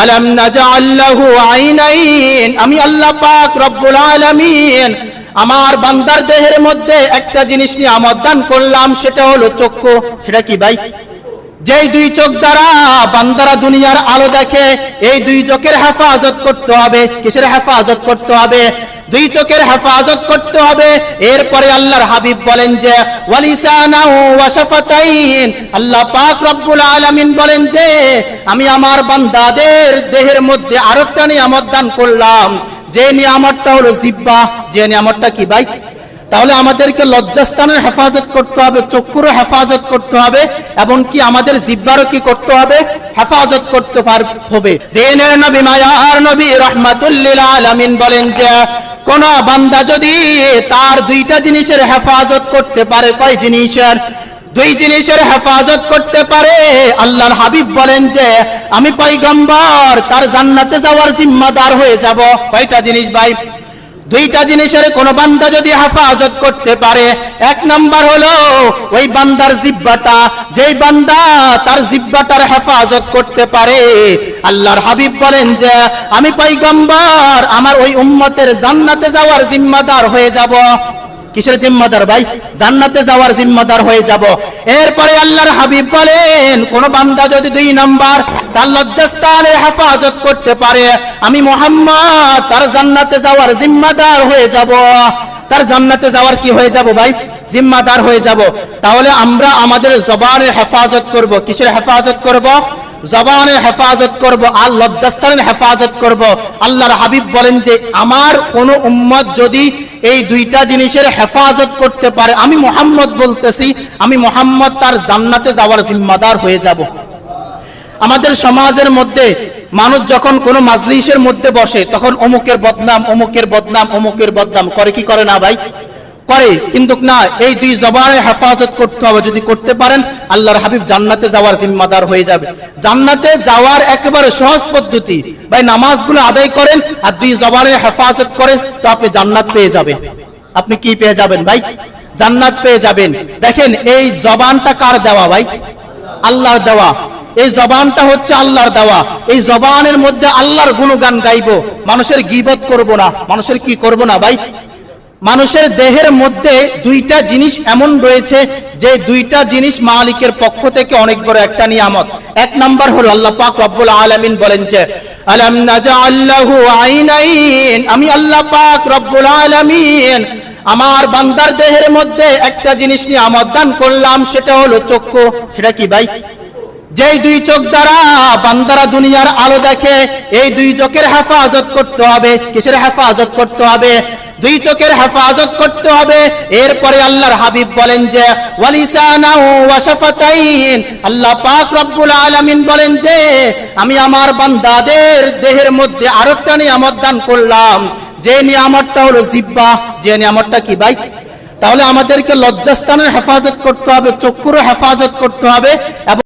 আলাম নাজাল্লাহু আইনাইন। আমি আল্লাহ পাক রব্বুল আলামিন আমার বান্দার দেহের মধ্যে একটা জিনিস নিয়ে আমার দান করলাম, সেটা হলো চক্ষু। সেটা কি ভাই? যেই দুই চোখ দ্বারা বান্দারা দুনিয়ার আলো দেখে, এই দুই চোখের হেফাজত করতে হবে। কিসের হেফাজত করতে হবে? দুই চোখের হেফাজত করতে হবে। এরপরে আল্লাহর হাবিব বলেন যে আল্লাহ পাক রব্বুল আলামিন বলেন যে, আমি আমার বান্দাদের দেহের মধ্যে আরেকটা নিয়ামত দান করলাম। যে নিয়ামতটা হলো জিব্বা, যে নিয়ামতটা কি ভাই? তাহলে আমাদেরকে লজ্জাস্থানের হেফাজত করতে হবে, চক্ষুরও হেফাজত করতে হবে এবং কি আমাদের জিব্বারও কি করতে হবে? হেফাজত করতে হবে। দিনের নবী, মায়ার নবী রহমাতুল্লিল আলামিন বলেন যে কোন বান্দা যদি তার দুইটা জিনিসের হেফাজত করতে পারে, কয় জিনিসের? দুই জিনিসের হেফাজত করতে পারে। আল্লাহর হাবিব বলেন যে, আমি পয়গম্বর, তার জান্নাতে যাওয়ার জিম্মাদার হয়ে যাব। কয়টা জিনিস ভাই? দুইটা জিনিসের কোন বান্দা যদি হেফাজত করতে পারে, এক নাম্বার হলো ওই বান্দার জিব্বাটা যেই বান্দা তার জিব্বাটার হেফাজত করতে পারে, আল্লাহর হাবিব বলেন যে, আমি পাইগম্বর আমার ওই উম্মতের জান্নাতে যাওয়ার জিম্মাদার হয়ে যাব। কিসের জিম্মাদার ভাই? জান্নাতে যাওয়ার জিম্মাদার হয়ে যাব। এরপরে আল্লাহর হাবিব বলেন, কোন বান্দা যদি দুই নাম্বার তার লজ্জাস্থানের হেফাজত করতে পারে, আমি মোহাম্মদ তার জান্নাতে যাওয়ার জিম্মাদার হয়ে যাব। তার জান্নাতে যাওয়ার কি হয়ে যাব ভাই? জিম্মাদার হয়ে যাব। তাহলে আমরা আমাদের জবানের হেফাজত করব। কিসের হেফাজত করব? জবানের হেফাজত করব, আর লজ্জাস্থানের হেফাজত করব। আল্লাহর হাবিব বলেন যে, আমার কোন উম্মত যদি এই দুইটা জিনিসের হেফাজত করতে পারে, আমি মোহাম্মদ বলতেছি, আমি মোহাম্মদ তার জান্নাতে যাওয়ার জিম্মাদার হয়ে যাব। আমাদের সমাজের মধ্যে মানুষ যখন কোনো মাজলিসের মধ্যে বসে, তখন অমুকের বদনাম অমুকের বদনাম অমুকের বদনাম, করে কি করে না ভাই? করে কিন্তু না, এই দুই জবানের হেফাজত করতে হবে। যদি করতে পারেন, আল্লাহর হাবিব জান্নাতে যাওয়ার জিম্মাদার হয়ে যাবে। জান্নাতে যাওয়ার একেবারে সহজ পদ্ধতি। ভাই, নামাজগুলো আদায় করেন আর দুই জবানের হেফাজত করেন, তো আপনি জান্নাত পেয়ে যাবেন। আপনি কি পেয়ে যাবেন, ভাই? জান্নাত পেয়ে যাবেন। দেখেন, এই জবানটা কার দেওয়া, ভাই? আল্লাহর দেওয়া। এই জবানটা হচ্ছে আল্লাহর দেওয়া। এই জবানের মধ্যে আল্লাহর গুণগান গাইবো। মানুষের গিবত করব না। মানুষের কি করব না, ভাই? মানুষের দেহের মধ্যে দুইটা জিনিস এমন রয়েছে যে দুইটা জিনিস মালিকের পক্ষ থেকে অনেক বড় একটা নিয়ামত। এক নাম্বার হলো আল্লাহ পাক রব্বুল আলামিন বলেন যে, আলাম নাজআল্লাহু আইনাইন? আমি আল্লাহ পাক রব্বুল আলামিন আমার বান্দার দেহের মধ্যে একটা জিনিস নিয়ে আমদ দান করলাম, সেটা হলো চক্ষু। সেটা কি ভাই? যেই দুই চোখ দ্বারা বান্দারা দুনিয়ার আলো দেখে, এই দুই চোখের হেফাজত করতে হবে। কিসের হেফাজত করতে হবে? দুই চোখের হেফাজত করতে হবে। এরপরে আল্লাহর হাবিব বলেন যে আল্লাহ পাক রব্বুল আলামিন বলেন যে, আমি আমার বান্দাদের দেহের মধ্যে আরেকটা নিয়ামত দান করলাম। যে নিয়ামতটা হলো জিব্বা, যে নিয়ামতটা কি ভাই? তাহলে আমাদেরকে লজ্জাস্থানের হেফাজত করতে হবে, চক্ষুরও হেফাজত করতে হবে এবং